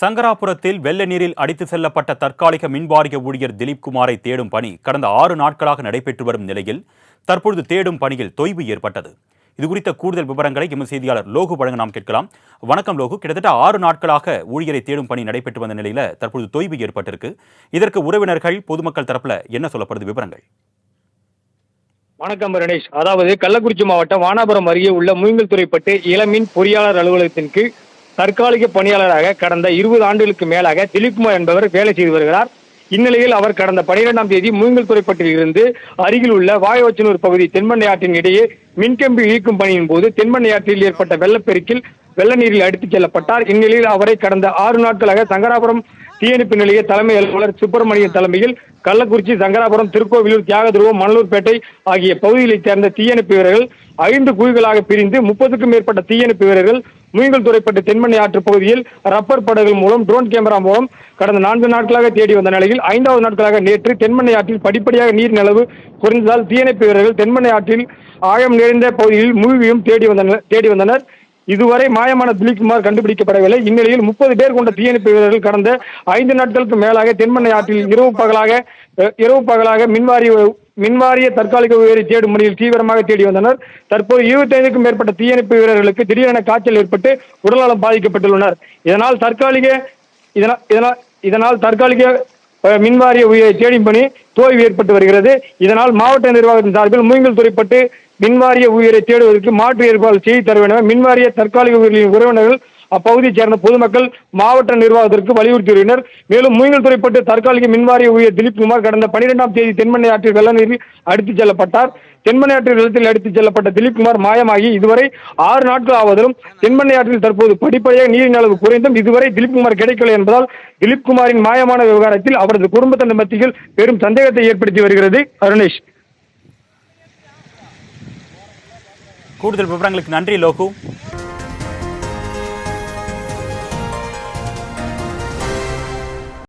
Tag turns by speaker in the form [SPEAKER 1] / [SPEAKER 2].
[SPEAKER 1] சங்கராபுரத்தில் வெள்ள நீரில் அடித்து செல்லப்பட்ட தற்காலிக மின்வாரிய ஊழியர் திலீப் குமாரை தேடும் பணி கடந்த ஆறு நாட்களாக நடைபெற்று வரும் நிலையில் தற்பொழுது தேடும் பணியில் தொய்வு ஏற்பட்டது. இது குறித்த கூடுதல் விவரங்களை எமது செய்தியாளர் லோகு வழங்க நாம் கேட்கலாம். வணக்கம் லோகு. கிட்டத்தட்ட ஆறு நாட்களாக ஊழியரை தேடும் பணி நடைபெற்று வந்த நிலையில தற்பொழுது தொய்வு ஏற்பட்டிருக்கு. இதற்கு உறவினர்கள் பொதுமக்கள் தரப்புல என்ன சொல்லப்படுது விவரங்கள்?
[SPEAKER 2] வணக்கம் ரணேஷ் அதாவது கள்ளக்குறிச்சி மாவட்டம் வானாபுரம் அருகே உள்ள மூங்கில்துறைப்பட்டு இளமின் பொறியாளர் அலுவலகத்தின் கீழ் தற்காலிக பணியாளராக கடந்த இருபது ஆண்டுகளுக்கு மேலாக திலீப்குமார் என்பவர் வேலை செய்து வருகிறார். இந்நிலையில் அவர் கடந்த பனிரெண்டாம் தேதி மூங்கில்துறைப்பட்டில் இருந்து அருகில் உள்ள வாயவச்சனூர் பகுதி தென்மண்ணை ஆற்றின் இடையே மின்கம்பி இழுக்கும் பணியின் போது தென்மண்ணை ஆற்றில் ஏற்பட்ட வெள்ளப்பெருக்கில் வெள்ள நீரில் அடித்துச் செல்லப்பட்டார். இந்நிலையில் அவரை கடந்த ஆறு நாட்களாக சங்கராபுரம் தீயணைப்பு நிலைய தலைமை அலுவலர் சுப்பிரமணியன் தலைமையில் கள்ளக்குறிச்சி சங்கராபுரம் திருக்கோவிலூர் தியாகதுருவம் மணலூர்பேட்டை ஆகிய பகுதிகளைச் சேர்ந்த தீயணைப்பு வீரர்கள் ஐந்து குழுக்களாக பிரிந்து முப்பதுக்கும் மேற்பட்ட தீயணைப்பு வீரர்கள் மீன்கள் துறைப்பட்டு தென்மண்ணை ஆற்று பகுதியில் ரப்பர் படகுகள் மூலம் ட்ரோன் கேமரா மூலம் கடந்த நான்கு நாட்களாக தேடி வந்த நிலையில் ஐந்தாவது நாட்களாக நேற்று தென்மண்ணை ஆற்றில் படிப்படியாக நீர் நிலவு குறைந்ததால் தீயணைப்பு வீரர்கள் தென்மண்ணை ஆற்றில் ஆழம் நிறைந்த பகுதியில் மூழ்கியும் தேடி வந்தனர் தேடி வந்தனர். இதுவரை மாயமான திலீப்குமார் கண்டுபிடிக்கப்படவில்லை. இந்நிலையில் முப்பது பேர் கொண்ட தீயணைப்பு வீரர்கள் கடந்த ஐந்து நாட்களுக்கு மேலாக தென்மண்ணை ஆற்றில் இரவு பகலாக இரவு பகலாக மின்வாரிய மின்வாரிய தற்காலிக உயிரை தேடும் பணியில் தீவிரமாக தேடி வந்தனர். தற்போது இருபத்தைந்துக்கும் மேற்பட்ட தீயணைப்பு வீரர்களுக்கு திடீரென காய்ச்சல் ஏற்பட்டு உடல்நலம் பாதிக்கப்பட்டுள்ளனர். இதனால் தற்காலிக இதனால் இதனால் இதனால் தற்காலிக மின்வாரிய உயிரை தேடும் பணி தோய்வு ஏற்பட்டு வருகிறது. இதனால் மாவட்ட நிர்வாகத்தின் சார்பில் மூங்கில் துறைப்பட்டு மின்வாரிய உயிரை தேடுவதற்கு மாற்று ஏற்பாடு செய்து தர வேண்டும். மின்வாரிய தற்காலிக ஊழியர்களின் உறவினர்கள் அப்பகுதியைச் சேர்ந்த பொதுமக்கள் மாவட்ட நிர்வாகத்திற்கு வலியுறுத்தியுள்ளனர். மேலும் மூங்கில் துறைப்பட்டு தற்காலிக மின்வாரிய உயிர் திலீப்குமார் கடந்த பனிரெண்டாம் தேதி தென்மண்ணை ஆற்றில் வெள்ள நீரில் அடித்துச் செல்லப்பட்டார். தென்மண்ணை ஆற்றில் வெள்ளத்தில் அடித்துச் செல்லப்பட்ட திலீப்குமார் மாயமாகி இதுவரை ஆறு நாட்கள் ஆவதிலும் தென்மண்ணை ஆற்றில் தற்போது படிப்படியாக நீரின் அளவு குறைந்தும் இதுவரை திலீப்குமார் கிடைக்கவில்லை என்பதால் திலீப்குமாரின் மாயமான விவகாரத்தில் அவரது குடும்பத்தினர் மத்தியில் பெரும் சந்தேகத்தை ஏற்படுத்தி வருகிறது. அருணேஷ்.
[SPEAKER 1] கூடுதல் விவரங்களுக்கு நன்றி லோகு.